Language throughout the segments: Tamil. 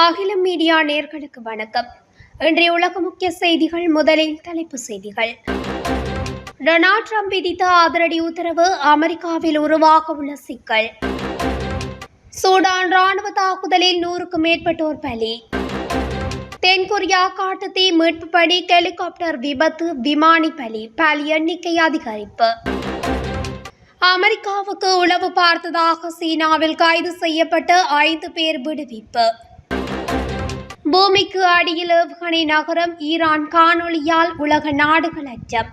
அகிலம் மீடியா நேர்களுக்கு வணக்கம். இன்றைய உலக முக்கிய செய்திகள் முதலில் தலைப்பு செய்திகள். டொனால்ட் ட்ரம்ப் விதித்த அதிரடி உத்தரவு அமெரிக்காவில் உருவாக உள்ள சிக்கல். சூடான் ராணுவ தாக்குதலில் நூறுக்கும் மேற்பட்டோர் பலி. தென்கொரியா காட்டுத்தீ மீட்பு பணி ஹெலிகாப்டர் விபத்து விமானி பலி பலி எண்ணிக்கை அதிகரிப்பு. அமெரிக்காவுக்கு உளவு பார்த்ததாக சீனாவில் கைது செய்யப்பட்ட ஐந்து பேர் விடுவிப்பு. பூமிக்கு அடியில் ஏவுகணை நகரம் ஈரான் காணொளியால் உலக நாடுகள் அச்சம்.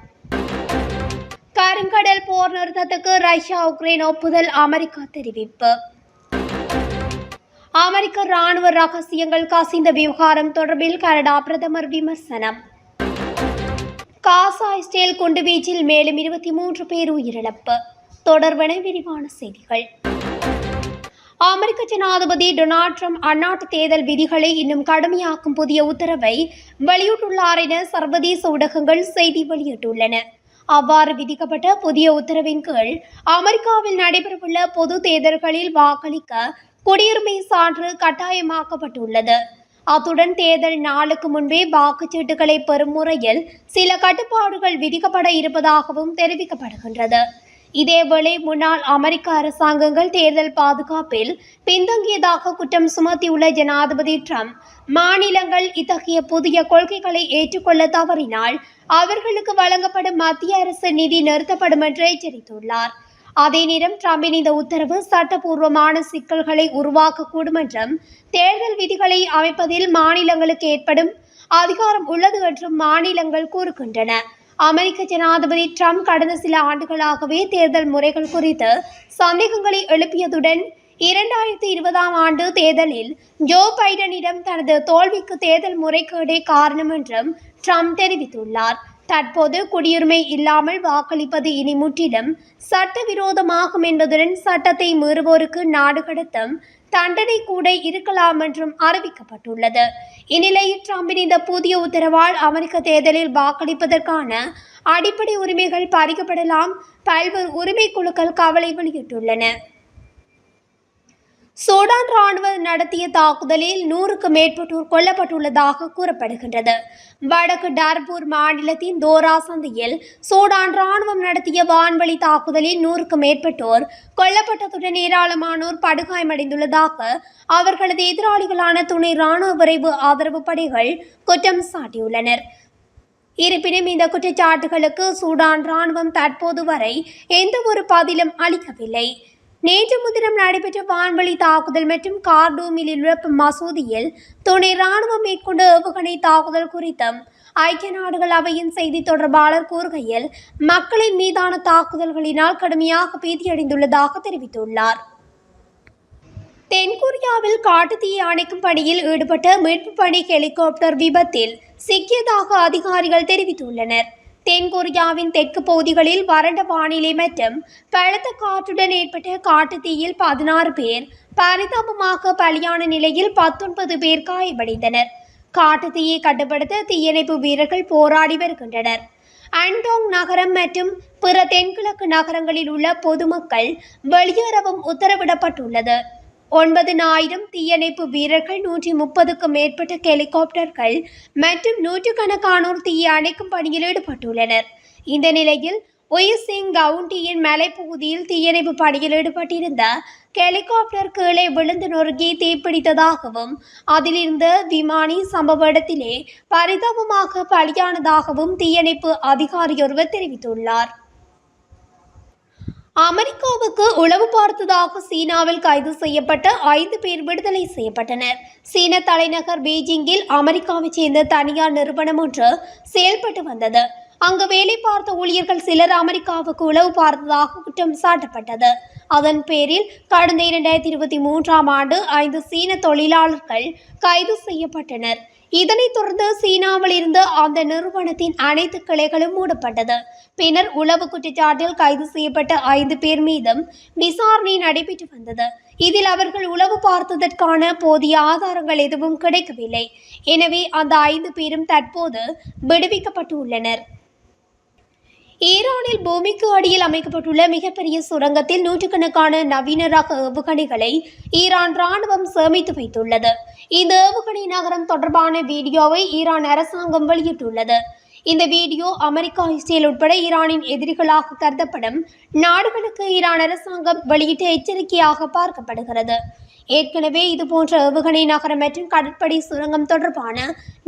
கருங்கடல் போர் நிறுத்தத்துக்கு ரஷ்யா உக்ரைன் ஒப்புதல் அமெரிக்கா தெரிவிப்பு. அமெரிக்க ராணுவ ரகசியங்கள் கசிந்த விவகாரம் தொடர்பில் கனடா பிரதமர் விமர்சனம். காசா இஸ்ரேல் குண்டுவீச்சில் மேலும் இருபத்தி மூன்று பேர் உயிரிழப்பு. தொடர்பன விரிவான செய்திகள். அமெரிக்க ஜனாதிபதி டொனால்ட் ட்ரம்ப் அந்நாட்டு தேர்தல் விதிகளை இன்னும் கடுமையாக்கும் புதிய உத்தரவை வெளியிட்டுள்ளார் என சர்வதேச ஊடகங்கள் செய்தி வெளியிட்டுள்ளன. அவ்வாறு விதிக்கப்பட்ட புதிய உத்தரவின் கீழ் அமெரிக்காவில் நடைபெறவுள்ள பொது தேர்தல்களில் வாக்களிக்க குடியுரிமை சான்று கட்டாயமாக்கப்பட்டுள்ளது. அத்துடன் தேர்தல் நாளுக்கு முன்பே வாக்குச்சீட்டுகளை பெறும் முறையில் சில கட்டுப்பாடுகள் விதிக்கப்பட இருப்பதாகவும் தெரிவிக்கப்படுகின்றது. இதேவேளை முன்னாள் அமெரிக்க அரசாங்கங்கள் தேர்தல் பாதுகாப்பில் பின்தங்கியதாக குற்றம் சுமத்தியுள்ள ஜனாதிபதி ட்ரம்ப் மாநிலங்கள் இத்தகைய புதிய கொள்கைகளை ஏற்றுக்கொள்ள தவறினால் அவர்களுக்கு வழங்கப்படும் மத்திய அரசு நிதி நிறுத்தப்படும் என்று எச்சரித்துள்ளார். அதே நேரம் ட்ரம்பின் இந்த உத்தரவு சட்டபூர்வமான சிக்கல்களை உருவாக்கக்கூடும் என்றும் தேர்தல் விதிகளை அமைப்பதில் மாநிலங்களுக்கு ஏற்படும் அதிகாரம் உள்ளது என்றும் மாநிலங்கள் கூறுகின்றன. அமெரிக்க ஜனாதிபதி ட்ரம்ப் கடந்த சில ஆண்டுகளாகவே தேர்தல் முறைகள் குறித்து சந்தேகங்களை எழுப்பியதுடன் இரண்டாயிரத்தி இருபதாம் ஆண்டு தேர்தலில் ஜோ பைடனிடம் தனது தோல்விக்கு தேர்தல் முறைகேடே காரணம் என்றும் ட்ரம்ப் தெரிவித்துள்ளார். தற்போது குடியுரிமை இல்லாமல் வாக்களிப்பது இனி முற்றிலும் சட்டவிரோதமாகும் என்பதுடன் சட்டத்தை மீறுவோருக்கு நாடு கடத்தும் தண்டனை கூட இருக்கலாம் என்றும் அறிவிக்கப்பட்டுள்ளது. இந்நிலையில் டிரம்பின் இந்த புதிய உத்தரவால் அமெரிக்க தேர்தலில் வாக்களிப்பதற்கான அடிப்படை உரிமைகள் பறிக்கப்படலாம். பல்வேறு உரிமை குழுக்கள் கவலை வெளியிட்டுள்ளன. சூடான் ராணுவம் நடத்திய தாக்குதலில் நூறுக்கு மேற்பட்டோர் கொல்லப்பட்டுள்ளதாக கூறப்படுகின்றது. வடக்கு டர்பூர் மாநிலத்தின் தோரா சந்தையில் சூடான் ராணுவம் நடத்திய வான்வழி தாக்குதலில் நூறுக்கு மேற்பட்டோர் கொல்லப்பட்டதுடன் ஏராளமானோர் படுகாயமடைந்துள்ளதாக அவர்களது எதிராளிகளான துணை ராணுவ விரைவு ஆதரவு படைகள் குற்றம் சாட்டியுள்ளனர். இருப்பினும் இந்த குற்றச்சாட்டுகளுக்கு சூடான் ராணுவம் தற்போது வரை எந்த ஒரு பதிலும் அளிக்கவில்லை. நேற்று முதினம் நடைபெற்ற வான்வழி தாக்குதல் மற்றும் கார்டூமில் உள்ள மசூதியில் துணை ராணுவம் மேற்கொண்ட ஏவுகணை தாக்குதல் குறித்தும் ஐக்கிய நாடுகள் அவையின் செய்தி தொடர்பாளர் கூறுகையில் மக்களின் மீதான தாக்குதல்களினால் கடுமையாக பீதியடைந்துள்ளதாக தெரிவித்துள்ளார். தென்கொரியாவில் காட்டுத்தீயை அணைக்கும் பணியில் ஈடுபட்ட மீட்பு பணி ஹெலிகாப்டர் விபத்தில் சிக்கியதாக அதிகாரிகள் தெரிவித்துள்ளனர். தென்கொரியாவின் தெற்கு பகுதிகளில் வறண்ட வானிலை மற்றும் பலத்த காற்றுடன் ஏற்பட்ட காட்டுத்தீயில் பதினாறு பேர் பரிதாபமாக பலியான நிலையில் பத்தொன்பது பேர் காயமடைந்தனர். காட்டுத்தீயை கட்டுப்படுத்த தீயணைப்பு வீரர்கள் போராடி வருகின்றனர். அண்டோங் நகரம் மற்றும் பிற தென்கிழக்கு நகரங்களில் உள்ள பொதுமக்கள் வெளியேறவும் உத்தரவிடப்பட்டுள்ளது. ஒன்பதினாயிரம் தீயணைப்பு வீரர்கள் நூற்றி முப்பதுக்கும் மேற்பட்ட ஹெலிகாப்டர்கள் மற்றும் நூற்றுக்கணக்கானோர் தீயை அணைக்கும் பணியில் ஈடுபட்டுள்ளனர். இந்த நிலையில் ஒய்சிங் கவுண்டியின் மலைப்பகுதியில் தீயணைப்பு பணியில் ஈடுபட்டிருந்த ஹெலிகாப்டர் கீழே விழுந்து நொறுங்கி தீப்பிடித்ததாகவும் அதிலிருந்த விமானி சம்பவ இடத்திலே பரிதாபமாக பலியானதாகவும் தீயணைப்பு அதிகாரியொருவர் தெரிவித்துள்ளார். அமெரிக்காவுக்கு உளவு பார்த்ததாக சீனாவில் கைது செய்யப்பட்ட ஐந்து பேர் விடுதலை செய்யப்பட்டனர். சீன தலைநகர் பீஜிங்கில் அமெரிக்காவைச் சேர்ந்த தனியார் நிறுவனம் ஒன்று செயல்பட்டு வந்தது. அங்கு வேலை பார்த்த ஊழியர்கள் சிலர் அமெரிக்காவுக்கு உளவு பார்த்ததாக குற்றம் சாட்டப்பட்டது. அதன் பேரில் கடந்த இரண்டாயிரத்தி இருபத்தி மூன்றாம் ஆண்டு ஐந்து சீன தொழிலாளர்கள் கைது செய்யப்பட்டனர். இதனைத் தொடர்ந்து சீனாவில் இருந்து அந்த நிறுவனத்தின் அனைத்து கிளைகளும் மூடப்பட்டது. பின்னர் உளவு குற்றச்சாட்டில் கைது செய்யப்பட்ட ஐந்து பேர் மீதும் விசாரணை நடைபெற்று வந்தது. இதில் அவர்கள் உளவு பார்த்ததற்கான போதிய ஆதாரங்கள் எதுவும் கிடைக்கவில்லை. எனவே அந்த ஐந்து பேரும் தற்போது விடுவிக்கப்பட்டு உள்ளனர் ஈரானில் பூமிக்கு அடியில் அமைக்கப்பட்டுள்ள மிகப்பெரிய சுரங்கத்தில் நூற்றுக்கணக்கான நவீன ரக ஏவுகணைகளை ஈரான் ராணுவம் சேமித்து வைத்துள்ளது. இந்த ஏவுகணை நகரம் தொடர்பான வீடியோவை ஈரான் அரசாங்கம் வெளியிட்டுள்ளது. இந்த வீடியோ அமெரிக்கா இஸ்ரேல் உட்பட ஈரானின் எதிரிகளாக கருதப்படும் நாடுகளுக்கு ஈரான் அரசாங்கம் வெளியிட்ட எச்சரிக்கையாக பார்க்கப்படுகிறது. ஏற்கனவே இதுபோன்ற ஏவுகணை நகரம் மற்றும் கடற்படை சுரங்கம் தொடர்பான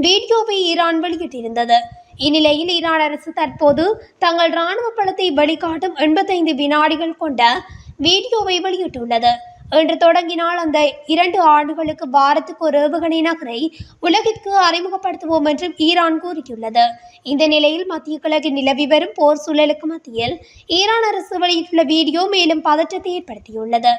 வீடியோவை ஈரான் வெளியிட்டிருந்தது. இந்நிலையில் ஈரான் அரசு தற்போது தங்கள் ராணுவ பலத்தை வழிகாட்டும் எண்பத்தைந்து வினாடிகள் கொண்ட வீடியோவை வெளியிட்டுள்ளது. இன்று தொடங்கினால் அந்த இரண்டு ஆண்டுகளுக்கு வாரத்துக்கு ஒரு ஏவுகணை நகரை உலகிற்கு அறிமுகப்படுத்துவோம் என்றும் ஈரான் கூறியுள்ளது. இந்த நிலையில் மத்திய கிழக்கில் நிலவி வரும் போர் சூழலுக்கு மத்தியில் ஈரான் அரசு வெளியிட்டுள்ள வீடியோ மேலும் பதற்றத்தை ஏற்படுத்தியுள்ளது.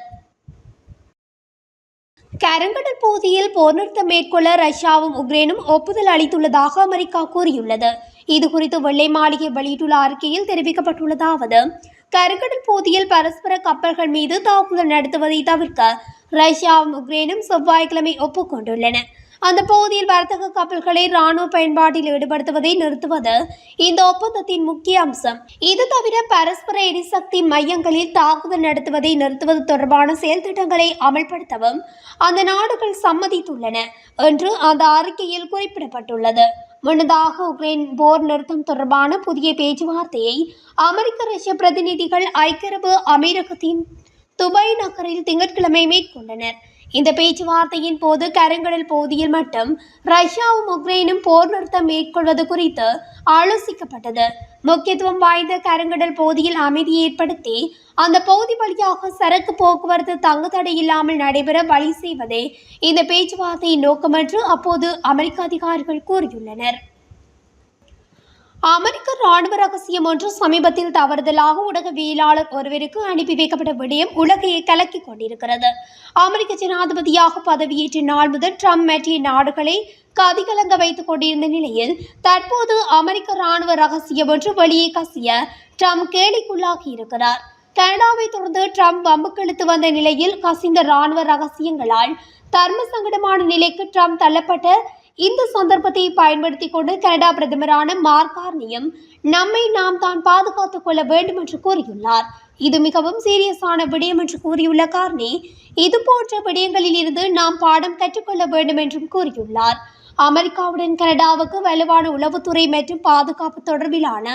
கருங்கடல் பகுதியில் போர் நிறுத்தம் மேற்கொள்ள ரஷ்யாவும் உக்ரைனும் ஒப்புதல் அளித்துள்ளதாக அமெரிக்கா கூறியுள்ளது. இது குறித்து வெள்ளை மாளிகை வெளியிட்டுள்ள அறிக்கையில் தெரிவிக்கப்பட்டுள்ளதாவது கருங்கடல் பகுதியில் பரஸ்பர கப்பல்கள் மீது தாக்குதல் நடத்துவதை தவிர்க்க ரஷ்யாவும் உக்ரைனும் செவ்வாய்க்கிழமை ஒப்புக்கொண்டுள்ளன. அந்த பகுதியில் வர்த்தக கப்பல்களை ராணுவ பயன்பாட்டில் ஈடுபடுத்துவதை நிறுத்துவது இந்த ஒப்பந்தத்தின் முக்கிய அம்சம். இது தவிர பரஸ்பர எரிசக்தி மையங்களில் தாக்குதல் நடத்துவதை நிறுத்துவது தொடர்பான செயல் திட்டங்களை அமல்படுத்தவும் அந்த நாடுகள் சம்மதித்துள்ளன என்று அந்த அறிக்கையில் குறிப்பிடப்பட்டுள்ளது. முன்னதாக உக்ரைன் போர் நிறுத்தம் தொடர்பான புதிய பேச்சுவார்த்தையை அமெரிக்க ரஷ்ய பிரதிநிதிகள் ஐக்கிய அரபு அமீரகத்தின் துபாய் நகரில் திங்கட்கிழமை மேற்கொண்டனர். இந்த பேச்சுவார்த்தையின் போது கருங்கடல் பகுதியில் மட்டும் ரஷ்யாவும் உக்ரைனும் போர் நிறுத்தம் மேற்கொள்வது குறித்து ஆலோசிக்கப்பட்டது. முக்கியத்துவம் வாய்ந்த கருங்கடல் பகுதியில் அமைதியை ஏற்படுத்தி அந்த பகுதி வழியாக சரக்கு போக்குவரத்து தங்கு தடை இல்லாமல் நடைபெற வழி செய்வதே இந்த பேச்சுவார்த்தையின் நோக்கம் என்று அப்போது அமெரிக்க அதிகாரிகள் கூறியுள்ளனர். அமெரிக்க ராணுவ ரகசியம் ஒன்று சமீபத்தில் தவறுதலாக ஊடகவியலாளர் ஒருவருக்கு அனுப்பி வைக்கப்பட்ட விடயம் உலகையை கலக்கி கொண்டிருக்கிறது. அமெரிக்க ஜனாதிபதியாக பதவியேற்ற நாள் முதல் ட்ரம்ப் மற்றிய நாடுகளை கதிகலங்க வைத்துக் கொண்டிருந்த நிலையில் தற்போது அமெரிக்க ராணுவ ரகசியம் ஒன்று வெளியே கசிய ட்ரம்ப் கேலிக்குள்ளாகி இருக்கிறார். கனடாவை தொடர்ந்து ட்ரம்ப் வம்புக்கெழுத்து வந்த நிலையில் கசிந்த ராணுவ ரகசியங்களால் தர்ம சங்கடமான நிலைக்கு ட்ரம்ப் தள்ளப்பட்ட இந்த சந்தர்ப்பத்தை பயன்படுத்தி கொண்டு கனடா பிரதமரான மார்கார்னியம் நம்மை நாம் தான் பாதுகாத்துக் கொள்ள வேண்டும் என்று கூறியுள்ளார். இது மிகவும் சீரியஸான விடயம் என்று கூறியுள்ள கார்னி இது போன்ற விடயங்களில் இருந்து நாம் பாடம் கற்றுக்கொள்ள வேண்டும் என்றும் கூறியுள்ளார். அமெரிக்காவுடன் கனடாவுக்கு வலுவான உளவுத்துறை மற்றும் பாதுகாப்பு தொடர்பிலான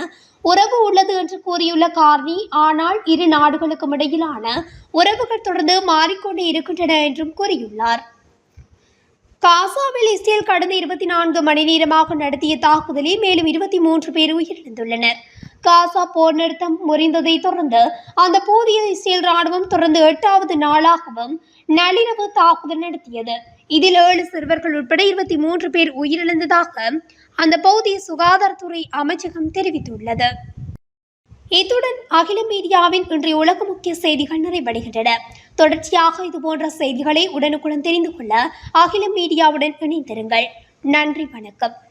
உறவு உள்ளது என்று கூறியுள்ள கார்னி ஆனால் இரு நாடுகளுக்கும் இடையிலான உறவுகள் தொடர்ந்து மாறிக்கொண்டே இருக்கின்றன என்றும் கூறியுள்ளார். காசாவில் இஸ்ரேல் கடந்த இருபத்தி நான்கு மணி நேரமாக நடத்திய தாக்குதலில் மேலும் இருபத்தி மூன்று பேர் உயிரிழந்துள்ளனர். காசா போர் நிறுத்தம் முறிந்ததை தொடர்ந்து அந்த போதிய இஸ்ரேல் ராணுவம் தொடர்ந்து எட்டாவது நாளாகவும் நள்ளிரவு தாக்குதல் நடத்தியது. இதில் ஏழு சிறுவர்கள் உட்பட இருபத்தி மூன்று பேர் உயிரிழந்ததாக அந்த பகுதிய சுகாதாரத்துறை அமைச்சகம் தெரிவித்துள்ளது. இத்துடன் அகில மீடியாவின் இன்றைய உலக முக்கிய செய்திகள் நிறைவடைகின்றன. தொடர்ச்சியாக இதுபோன்ற செய்திகளை உடனுக்குடன் தெரிந்து கொள்ள அகில மீடியாவுடன் இணைந்திருங்கள். நன்றி வணக்கம்.